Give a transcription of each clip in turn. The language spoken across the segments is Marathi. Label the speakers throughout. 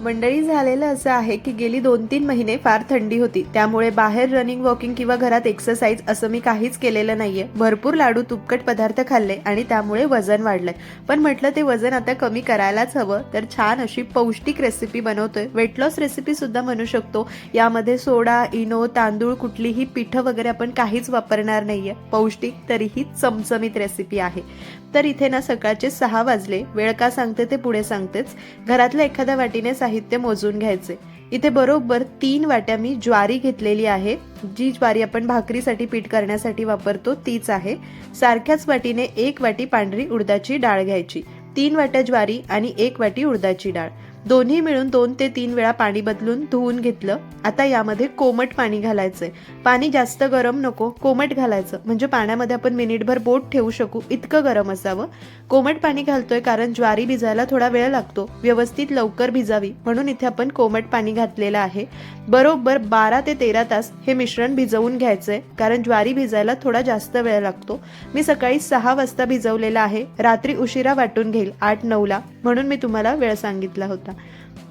Speaker 1: मंडळी झालेलं असं आहे की गेली दोन तीन महिने फार थंडी होती. त्यामुळे बाहेर रनिंग वॉकिंग किंवा घरात एक्सरसाइज असं मी काहीच केलेलं नाहीये. भरपूर लाडू तुपकट पदार्थ खाल्ले आणि त्यामुळे वजन वाढलंय. पण म्हटलं ते वजन आता कमी करायलाच हवं तर छान अशी पौष्टिक रेसिपी बनवतोय. वेट लॉस रेसिपी सुद्धा म्हणू शकतो. यामध्ये सोडा इनो तांदूळ कुठलीही पिठं वगैरे आपण काहीच वापरणार नाहीये. पौष्टिक तरीही चमचमीत रेसिपी आहे. तर इथे ना सकाळचे सहा वाजले. वेळ का सांगते ते पुढे सांगतेच. घरातल्या एखाद्या वाटीने साहित्य मोजून घ्यायचे. इथे बरोबर तीन वाट्या मी ज्वारी घेतलेली आहे. जी ज्वारी आपण भाकरीसाठी पीठ करण्यासाठी वापरतो तीच आहे. सारख्याच वाटीने एक वाटी पांढरी उडदाची डाळ घ्यायची. तीन वाट्या ज्वारी आणि एक वाटी उडदाची डाळ. दोन्ही मिळून दोन ते तीन वेळा पाणी बदलून धुवून घेतलं. आता यामध्ये कोमट पाणी घालायचंय. पाणी जास्त गरम नको कोमट घालायचं. म्हणजे पाण्यामध्ये आपण मिनिटभर बोट ठेवू शकू इतकं गरम असावं. कोमट पाणी घालतोय कारण ज्वारी भिजायला थोडा वेळ लागतो. व्यवस्थित लवकर भिजावी. म्हणून इथे आपण कोमट पाणी घातलेलं आहे. बरोबर बारा ते तेरा तास हे मिश्रण भिजवून घ्यायचंय कारण ज्वारी भिजायला थोडा जास्त वेळ लागतो. मी सकाळी सहा वाजता भिजवलेला आहे. रात्री उशिरा वाटून घेईल आठ नऊला. म्हणून मी तुम्हाला वेळ सांगितला होता.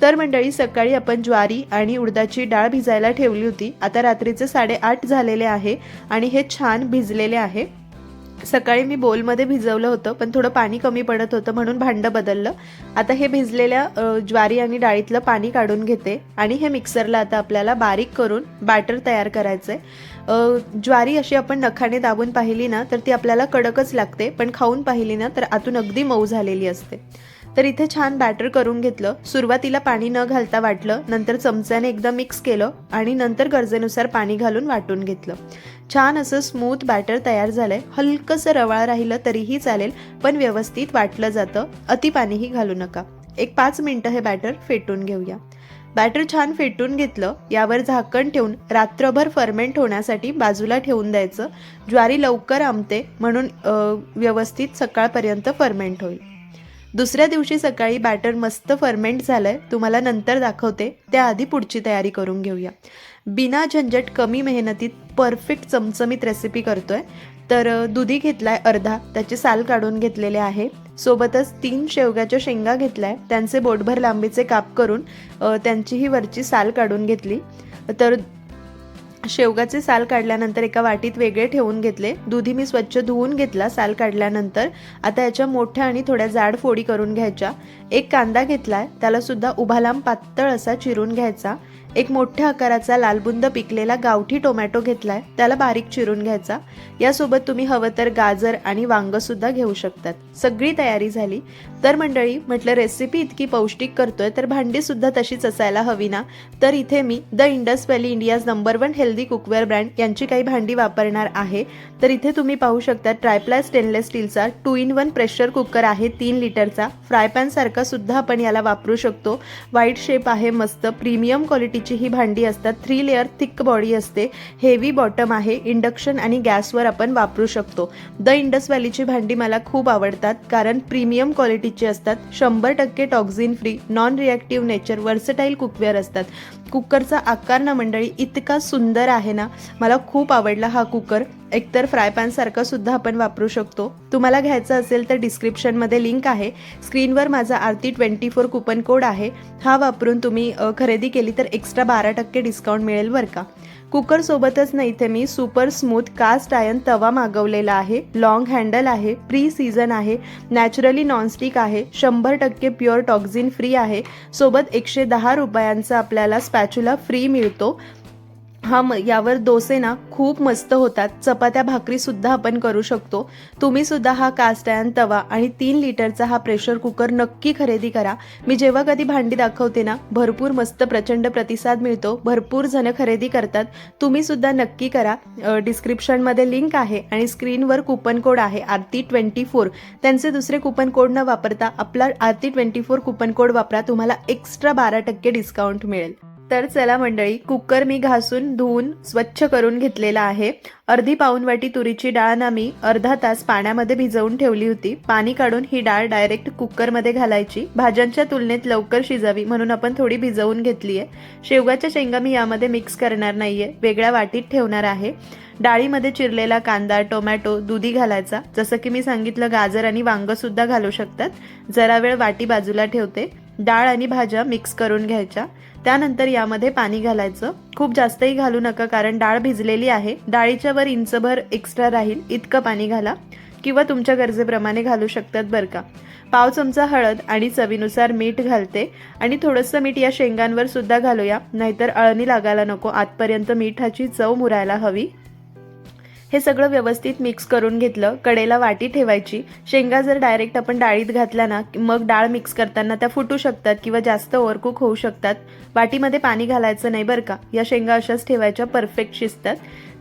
Speaker 1: तर मंडळी सकाळी आपण ज्वारी आणि उडदाची डाळ भिजायला ठेवली होती. आता रात्रीचे साडेआठ झालेले आहे आणि हे छान भिजलेले आहे. सकाळी मी बोलमध्ये भिजवलं होतं पण थोडं पाणी कमी पडत होतं म्हणून भांडं बदललं. आता हे भिजलेल्या ज्वारी आणि डाळीतलं पाणी काढून घेते आणि हे मिक्सरला आता आपल्याला बारीक करून बॅटर तयार करायचं आहे ज्वारी अशी आपण नखाने दाबून पाहिली ना तर ती आपल्याला कडकच लागते पण खाऊन पाहिली ना तर आतून अगदी मऊ झालेली असते. तर इथे छान बॅटर करून घेतलं. सुरुवातीला पाणी न घालता वाटलं नंतर चमच्याने एकदा मिक्स केलं आणि नंतर गरजेनुसार पाणी घालून वाटून घेतलं. छान असं स्मूथ बॅटर तयार झालंय. हलकंसं रवाळ राहिलं तरीही चालेल पण व्यवस्थित वाटलं जातं. अति पाणीही घालू नका. एक पाच मिनटं हे बॅटर फेटून घेऊया. बॅटर छान फेटून घेतलं. यावर झाकण ठेवून रात्रभर फर्मेंट होण्यासाठी बाजूला ठेवून द्यायचं. ज्वारी लवकर आमते म्हणून व्यवस्थित सकाळपर्यंत फर्मेंट होईल. दुसऱ्या दिवशी सकाळी बॅटर मस्त फर्मेंट झालंय. तुम्हाला नंतर दाखवते. त्याआधी पुढची तयारी करून घेऊया. बिना झंझट कमी मेहनतीत परफेक्ट चमचमीत रेसिपी करतोय. तर दुधी दुधी घेतलाय अर्धा. त्याचे साल काढून घेतलेले आहे. सोबतच तीन शेवग्याच्या शेंगा घेतलाय. त्यांचे बोटभर लांबीचे काप करून त्यांचीही त्यांची ही वरची साल काढून घेतली. तर शेवगाचे साल काढल्यानंतर एका वाटीत वेगळे ठेवून घेतले. दुधी मी स्वच्छ धुवून घेतला साल काढल्यानंतर. आता याच्या मोठ्या आणि थोड्या जाड फोडी करून घ्यायच्या. एक कांदा घेतलाय त्याला सुद्धा उभा लांब पातळ असा चिरून घ्यायचा. एक मोठ्या आकाराचा लालबुंद पिकलेला गावठी टोमॅटो घेतलाय. त्याला बारीक चिरून घ्यायचा. यासोबत तुम्ही हवं तर गाजर आणि वांग सुद्धा घेऊ शकतात. सगळी तयारी झाली. तर मंडळी म्हटलं रेसिपी इतकी पौष्टिक करतोय तर भांडी सुद्धा तशीच असायला हवी ना? तर इथे मी the Indus valley India's number one healthy cookware brand यांची काही भांडी वापरणार आहे. तर इथे तुम्ही पाहू शकता ट्रायप्लाय स्टेनलेस स्टीलचा two in one pressure cooker आहे तीन लिटरचा फ्राय पॅनसारखा सुद्धा आपण याला वापरू शकतो. वाईट शेप आहे मस्त. प्रीमियम प्रकारची ही भांडी असतात. थ्री लेअर थिक बॉडी असते. हेवी बॉटम आहे. इंडक्शन आणि गॅसवर आपण वापरू शकतो. द इंडस व्हॅलीची भांडी मला खूप आवडतात कारण प्रीमियम क्वालिटीची असतात. शंभर टक्के toxin free non reactive nature versatile cookware असतात. कुकरचा आकार ना मंडळी इतका सुंदर आहे ना. मला खूप आवडला हा कुकर. एकतर फ्राय पॅनसारखा सुद्धा आपण वापरू शकतो. तुम्हाला घ्यायचं असेल तर डिस्क्रिप्शनमध्ये लिंक आहे. स्क्रीनवर माझा Aarti twenty four coupon code आहे. हा वापरून तुम्ही खरेदी केली तर एक्स्ट्रा बारा टक्के डिस्काउंट मिळेल बरं का. कुकरसोबतच ना इथे मी सुपर स्मूथ कास्ट आयन तवा मागवलेला आहे लॉंग हँडल आहे प्री सीझन आहे नॅचरली नॉनस्टिक आहे शंभर टक्के प्युअर टॉक्झिन फ्री आहे. सोबत एकशे दहा रुपयांचा आपल्याला स्पॅच्युला फ्री मिळतो. हा म यावर डोसे ना खूप मस्त होतात. चपात्या भाकरी सुद्धा आपण करू शकतो. तुम्ही सुद्धा हा कास्ट आयर्न तवा आणि तीन लिटरचा हा प्रेशर कुकर नक्की खरेदी करा. मी जेव्हा कधी भांडी दाखवते ना भरपूर मस्त प्रचंड प्रतिसाद मिळतो. भरपूर जण खरेदी करतात. तुम्ही सुद्धा नक्की करा. डिस्क्रिप्शनमध्ये लिंक आहे आणि स्क्रीनवर कुपन कोड आहे आरती ट्वेंटी फोर. त्यांचे दुसरे कुपन कोड न वापरता आपला Aarti twenty four coupon code वापरा. तुम्हाला एक्स्ट्रा बारा टक्के डिस्काउंट मिळेल. तर चला मंडळी कुकर मी घासून धुवून स्वच्छ करून घेतलेला आहे. अर्धी पाऊन वाटी तुरीची डाळ ना मी अर्धा तास पाण्यामध्ये भिजवून ठेवली होती. पाणी काढून ही डाळ डायरेक्ट कुकरमध्ये घालायची. भाज्यांच्या तुलनेत लवकर शिजावी म्हणून आपण थोडी भिजवून घेतली आहे. शेवगाच्या शेंगा मी यामध्ये मिक्स करणार नाहीये. वेगळ्या वाटीत ठेवणार आहे. डाळीमध्ये चिरलेला कांदा टोमॅटो दुधी घालायचा. जसं की मी सांगितलं गाजर आणि वांग सुद्धा घालू शकतात. जरा वेळ वाटी बाजूला ठेवते. डाळ आणि भाज्या मिक्स करून घ्यायच्या. त्यानंतर यामध्ये पाणी घालायचं. खूप जास्तही घालू नका कारण डाळ भिजलेली आहे. डाळीच्या वर इंचभर एक्स्ट्रा राहील. इतकं पाणी घाला. किंवा तुमच्या गरजेप्रमाणे घालू शकतात बरं का. पाव चमचा हळद आणि चवीनुसार मीठ घालते. आणि थोडंसं मीठ या शेंगांवर सुद्धा घालूया. नाहीतर अळणी लागायला नको. आतपर्यंत मिठाची चव मुरायला हवी. हे सगळं व्यवस्थित मिक्स करून घेतलं. कडेला वाटी ठेवायची. शेंगा जर डायरेक्ट आपण डाळीत घातल्या ना मग डाळ मिक्स करताना त्या फुटू शकतात किंवा जास्त ओव्हरकुक होऊ शकतात. वाटीमध्ये पाणी घालायचं नाही बरं का? या शेंगा अशाच ठेवायच्या परफेक्ट शिजतात.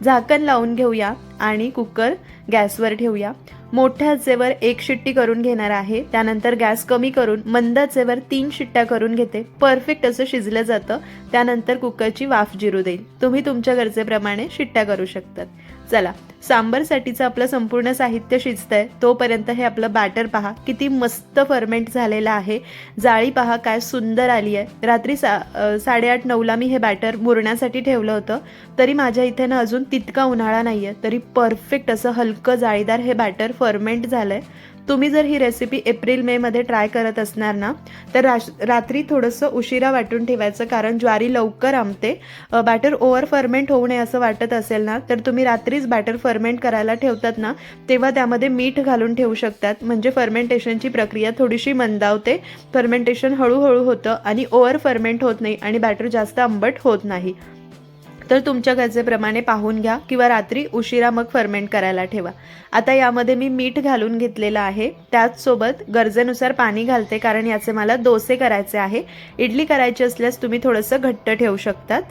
Speaker 1: झाकण लावून घेऊया आणि कुकर गॅसवर ठेवूया. मोठ्या आचेवर एक शिट्टी करून घेणार आहे. त्यानंतर गॅस कमी करून मंद आचेवर तीन शिट्ट्या करून घेते. परफेक्ट असं शिजलं जातं. त्यानंतर कुकरची वाफ जिरू देईल. तुम्ही तुमच्या गरजेप्रमाणे शिट्ट्या करू शकतात. चला सांबरसाठीचं आपलं संपूर्ण साहित्य शिजतंय. तोपर्यंत हे आपलं बॅटर पहा किती मस्त फर्मेंट झालेलं आहे. जाळी पहा काय सुंदर आली आहे. रात्री सा साडेआठ नऊला मी हे बॅटर मुरण्यासाठी ठेवलं होतं. तरी माझ्या इथे ना अजून तितका उन्हाळा नाही आहे तरी परफेक्ट असं हलकं जाळीदार हे बॅटर फर्मेंट झालं आहे तुम्ही जर ही रेसिपी एप्रिल मे मध्ये ट्राय करत असणार ना तर राश रात्री थोडंसं उशिरा वाटून ठेवायचं कारण ज्वारी लवकर आमते. बॅटर ओव्हर फर्मेंट होऊ नये असं वाटत असेल ना तर तुम्ही रात्रीच बॅटर फर्मेंट करायला ठेवतात ना तेव्हा त्यामध्ये मीठ घालून ठेवू शकतात. म्हणजे फर्मेंटेशनची प्रक्रिया थोडीशी मंदावते. फर्मेंटेशन हळूहळू होतं आणि ओव्हर फर्मेंट होत नाही आणि बॅटर जास्त आंबट होत नाही. तर तुमच्या गरजेप्रमाणे पाहून घ्या किंवा रात्री उशिरा मग फर्मेंट करायला ठेवा. आता यामध्ये मी मीठ घालून घेतलेलं आहे. त्याचसोबत गरजेनुसार पाणी घालते कारण याचे मला डोसे करायचे आहे. इडली करायची असल्यास तुम्ही थोडंसं घट्ट ठेवू शकतात.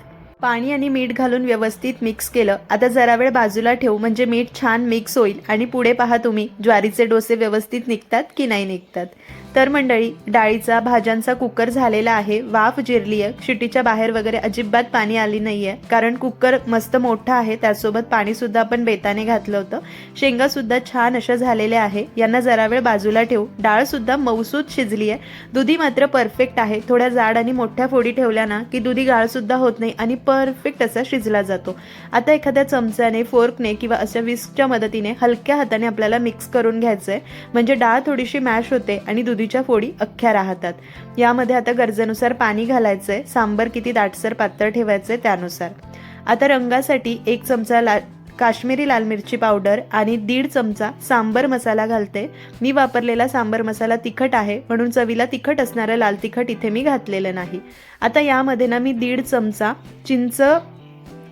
Speaker 1: पाणी आणि मीठ घालून व्यवस्थित मिक्स केलं. आता जरा वेळ बाजूला ठेवू म्हणजे मीठ छान मिक्स होईल. आणि पुढे पहा तुम्ही ज्वारीचे डोसे व्यवस्थित निघतात की नाही निघतात. तर मंडळी डाळीचा भाज्यांचा कुकर झालेला आहे. वाफ जिरली आहे शिटीच्या बाहेर वगैरे अजिबात पाणी आली नाहीये. कारण कुकर मस्त मोठा आहे. त्यासोबत पाणी सुद्धा आपण बेताने घातलं होतं. शेंगासुद्धा छान अशा झालेल्या आहे. यांना जरा वेळ बाजूला ठेवू. डाळ सुद्धा मऊसूत शिजली आहे दुधी मात्र परफेक्ट आहे. थोड्या जाड आणि मोठ्या फोडी ठेवल्या ना की दुधी गाळ सुद्धा होत नाही आणि परफेक्ट असा शिजला जातो. आता एखाद्या चमच्याने फोर्कने किंवा अशा विस्कच्या मदतीने हलक्या हाताने आपल्याला मिक्स करून घ्यायचं आहे म्हणजे डाळ थोडीशी मॅश होते आणि दुधी दुधीच्या फोडी अख्ख्या राहतात. यामध्ये आता गरजेनुसार पाणी घालायचं आहे सांबर किती दाटसर पातळ ठेवायचं आहे त्यानुसार. आता रंगासाठी एक चमचा ला काश्मीरी लाल मिरची पावडर आणि दीड चमचा सांबर मसाला घालते. मी वापरलेला सांबर मसाला तिखट आहे म्हणून चवीला तिखट असणारं लाल तिखट इथे मी घातलेलं नाही. आता यामध्ये ना मी दीड चमचा चिंच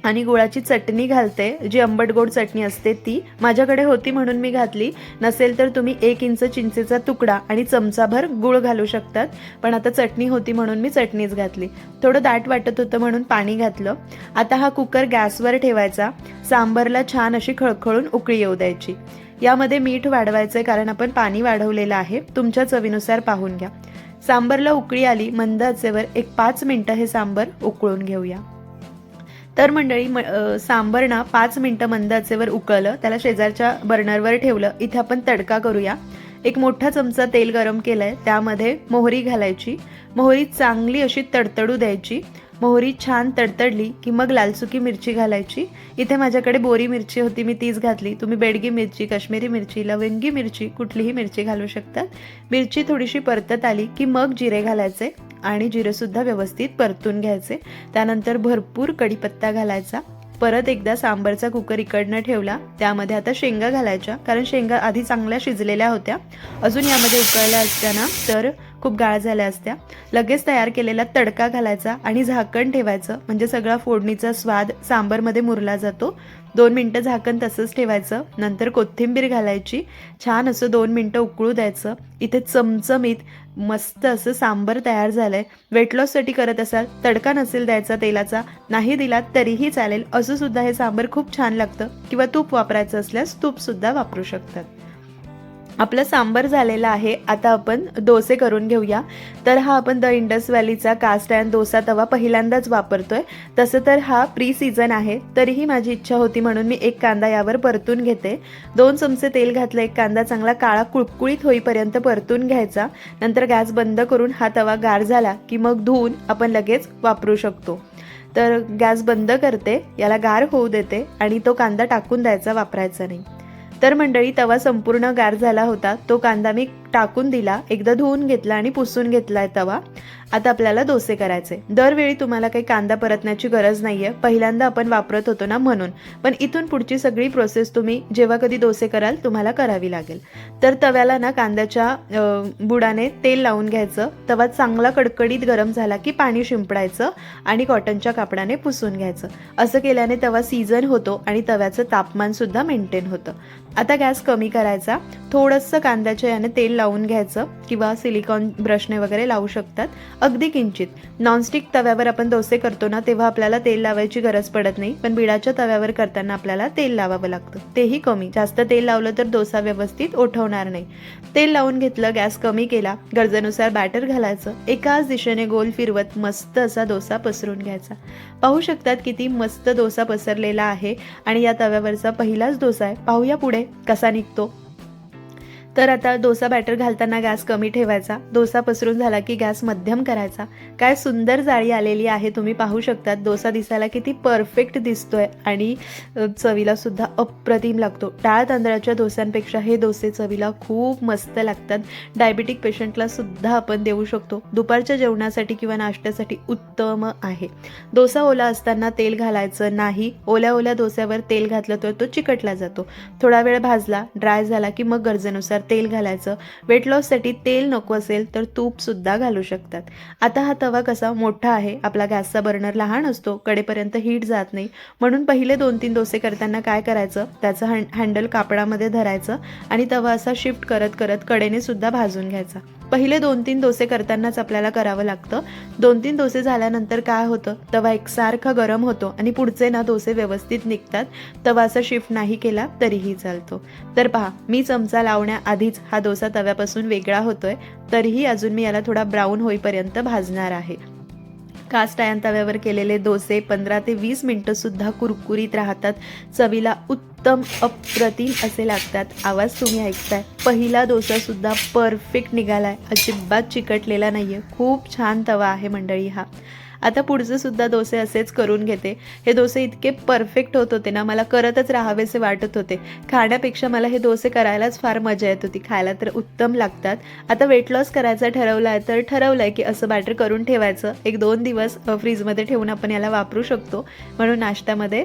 Speaker 1: आणि गुळाची चटणी घालते. जी आंबट गोड चटणी असते ती माझ्याकडे होती म्हणून मी घातली. नसेल तर तुम्ही एक इंच चिंचेचा तुकडा आणि चमचाभर गुळ घालू शकतात. पण आता चटणी होती म्हणून मी चटणीच घातली. थोडं दाट वाटत होतं म्हणून पाणी घातलं. आता हा कुकर गॅसवर ठेवायचा. सांबरला छान अशी खळखळून उकळी येऊ द्यायची. यामध्ये मीठ वाढवायचं आहे कारण आपण पाणी वाढवलेलं आहे. तुमच्या चवीनुसार पाहून घ्या. सांबरला उकळी आली मंद आचेवर एक पाच मिनटं हे सांबर उकळून घेऊया. तर मंडळी म सांबर ना पाच मिनटं मंद आचेवर उकळलं त्याला शेजारच्या बर्नरवर ठेवलं. इथे आपण तडका करूया. एक मोठा चमचा तेल गरम केलंय त्यामध्ये मोहरी घालायची. मोहरी चांगली अशी तडतडू द्यायची. मोहरी छान तडतडली की मग लालसुकी मिरची घालायची. इथे माझ्याकडे बोरी मिरची होती मी तीच घातली. तुम्ही बेडगी मिरची काश्मीरी मिरची लवंगी मिरची कुठलीही मिरची घालू शकतात. मिरची थोडीशी परतत आली की मग जिरे घालायचे आणि जिरेसुद्धा व्यवस्थित परतून घ्यायचे. त्यानंतर भरपूर कढीपत्ता घालायचा. परत एकदा सांबरचा कुकर इकडनं ठेवला. त्यामध्ये आता शेंगा घालायच्या कारण शेंगा आधी चांगल्या शिजलेल्या होत्या. अजून यामध्ये उकळल्या असताना तर खूप गाळ झाल्या असत्या. लगेच तयार केलेला तडका घालायचा आणि झाकण ठेवायचं. म्हणजे सगळा फोडणीचा स्वाद सांबरमध्ये मुरला जातो. दोन मिनटं झाकण तसंच ठेवायचं. नंतर कोथिंबीर घालायची. छान असं दोन मिनटं उकळू द्यायचं. इथे चमचमीत मस्त असं सांबर तयार झालंय. वेट लॉससाठी करत असाल तडका नसेल द्यायचा तेलाचा नाही दिला तरीही चालेल. असं सुद्धा हे सांबर खूप छान लागतं. किंवा तूप वापरायचं असल्यास तूप सुद्धा वापरू शकतात. आपलं सांबर झालेलं आहे आता आपण डोसे करून घेऊया. तर हा आपण द इंडस व्हॅलीचा कास्ट अँड डोसा तवा पहिल्यांदाच वापरतोय. तसं तर हा प्री सीझन आहे तरीही माझी इच्छा होती म्हणून मी एक कांदा यावर परतून घेते. दोन चमचे तेल घातलं एक कांदा चांगला काळा कुळकुळीत होईपर्यंत परतून घ्यायचा. नंतर गॅस बंद करून हा तवा गार झाला की मग धुवून आपण लगेच वापरू शकतो. तर गॅस बंद करते याला गार होऊ देते आणि तो कांदा टाकून द्यायचा वापरायचा नाही. तर मंडळी तवा संपूर्ण गार झाला होता. तो कांदा मी टाकून दिला एकदा धुवून घेतला आणि पुसून घेतलाय तवा. आता आपल्याला डोसे करायचे. दरवेळी तुम्हाला काही कांदा परतण्याची गरज नाहीये. पहिल्यांदा आपण वापरत होतो ना म्हणून. पण इथून पुढची सगळी प्रोसेस तुम्ही जेव्हा कधी डोसे कराल तुम्हाला करावी लागेल. तर तव्याला ना कांद्याच्या बुडाने तेल लावून घ्यायचं. तवा चांगला कडकडीत गरम झाला की पाणी शिंपडायचं आणि कॉटनच्या कापडाने पुसून घ्यायचं. असं केल्याने तवा सीझन होतो आणि तव्याचं तापमान सुद्धा मेंटेन होतं. आता गॅस कमी करायचा. थोडंसं कांद्याच्या याने तेल लावून घ्यायचं किंवा सिलिकॉन ब्रशने वगैरे लावू शकतात. अगदी किंचित. नॉनस्टिक तव्यावर आपण डोसे करतो ना तेव्हा आपल्याला तेल लावायची गरज पडत नाही. पण बिडाच्या तव्यावर करताना आपल्याला तेल लावावं लागतं. तेही कमी. जास्त तेल लावलं तर डोसा व्यवस्थित ओठवणार नाही. तेल लावून घेतलं गॅस कमी केला गरजेनुसार बॅटर घालायचं. एकाच दिशेने गोल फिरवत मस्त असा डोसा पसरून घ्यायचा. पाहू शकतात किती मस्त डोसा पसरलेला आहे. आणि या तव्यावरचा पहिलाच डोसा आहे. पाहूया पुढे कसा निघतो. तर आता डोसा बॅटर घालताना गॅस कमी ठेवायचा. डोसा पसरून झाला की गॅस मध्यम करायचा. काय सुंदर जाळी आलेली आहे तुम्ही पाहू शकतात. डोसा दिसायला किती परफेक्ट दिसतोय आणि चवीला सुद्धा अप्रतिम लागतो. डाळ तांदळाच्या डोस्यांपेक्षा हे डोसे चवीला खूप मस्त लागतात. डायबिटिक पेशंटला सुद्धा आपण देऊ शकतो. दुपारच्या जेवणासाठी किंवा नाश्त्यासाठी उत्तम आहे. डोसा ओला असताना तेल घालायचं नाही. ओल्या ओल्या डोस्यावर तेल घातलं तर तो चिकटला जातो. थोडा वेळ भाजला ड्राय झाला की मग गरजेनुसार तेल घालायचं. वेट लॉससाठी तेल नको असेल तर तूपसुद्धा घालू शकतात. आता हा तवा कसा मोठा आहे आपला गॅसचा बर्नर लहान असतो कडेपर्यंत हीट जात नाही. म्हणून पहिले दोन तीन डोसे करताना काय करायचं त्याचं हँ हँडल कापडामध्ये धरायचं आणि तवा असा शिफ्ट करत करत कडेने सुद्धा भाजून घ्यायचा. पहिले दोन तीन डोसे करतानाच आपल्याला करावं लागतं. दोन तीन डोसे झाल्यानंतर काय होतं? तवा एकसारखा गरम होतो आणि पुढचे ना डोसे व्यवस्थित निघतात. तवा असा शिफ्ट नाही केला तरीही चालतो. तर पहा मी चमचा लावण्याआधीच हा डोसा तव्यापासून वेगळा होतोय. तरीही अजून मी याला थोडा ब्राऊन होईपर्यंत भाजणार आहे. कास्ट आयन तव्यावर केलेले डोसे पंधरा ते वीस मिनटं सुद्धा कुरकुरीत राहतात. चवीला उत्तम अप्रतिम असे लागतात. आवाज तुम्ही ऐकताय. पहिला डोसा सुद्धा परफेक्ट निघालाय. अजिबात चिकटलेला नाहीये. खूप छान तवा आहे मंडळी हा. आता पुढचे सुद्धा डोसे असेच करून घेते. हे डोसे इतके परफेक्ट होत होते ना मला करतच राहावेसे वाटत होते. खाण्यापेक्षा मला हे डोसे करायलाच फार मजा येत होती. खायला तर उत्तम लागतात. आता वेट लॉस करायचं ठरवलं आहे तर ठरवलं आहे की असं बॅटर करून ठेवायचं. एक दोन दिवस फ्रीजमध्ये ठेवून आपण याला वापरू शकतो. म्हणून नाश्त्यामध्ये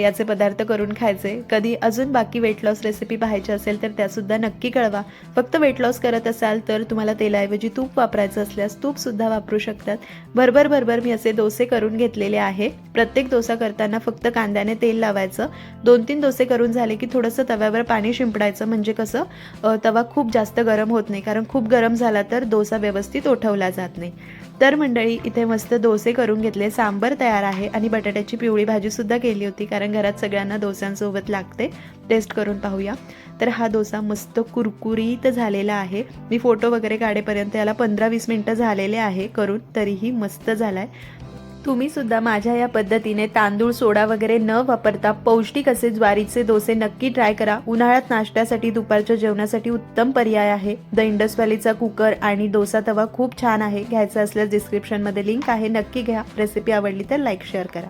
Speaker 1: याचे पदार्थ करून खायचे. कधी अजून बाकी वेट लॉस रेसिपी पाहायची असेल तर त्यासुद्धा नक्की कळवा. फक्त वेट लॉस करत असाल तर तुम्हाला तेलाऐवजी तूप वापरायचं असल्यास तूपसुद्धा वापरू शकतात. भरभर भरभर मी असे डोसे करून घेतलेले आहे. प्रत्येक डोसा करताना फक्त कांद्याने तेल लावायचं. दोन तीन डोसे करून झाले की थोडंसं तव्यावर पाणी शिंपडायचं. म्हणजे कसं तवा खूप जास्त गरम होत नाही. कारण खूप गरम झाला तर डोसा व्यवस्थित ओठवला जात नाही. तर मंडळी इथे मस्त डोसे करून घेतले. सांबर तयार आहे आणि बटाट्याची पिवळी भाजीसुद्धा केली होती कारण घरात सगळ्यांना डोस्यांसोबत लागते. टेस्ट करून पाहूया. तर हा डोसा मस्त कुरकुरीत झालेला आहे. मी फोटो वगैरे काढेपर्यंत याला पंधरा वीस मिनटं झालेले आहे करून तरीही मस्त झाला आहे तुम्ही सुद्धा माझ्या या पद्धतीने तांदूळ सोडा वगैरे न वापरता पौष्टिक असे ज्वारीचे डोसे नक्की ट्राय करा. उन्हाळ्यात नाश्त्यासाठी दुपारच्या जेवणासाठी उत्तम पर्याय आहे. द इंडस व्हॅलीचा कुकर आणि डोसा तवा खूप छान आहे. घ्यायचा असल्यास डिस्क्रिप्शनमध्ये लिंक आहे. नक्की घ्या. रेसिपी आवडली तर लाईक शेअर करा.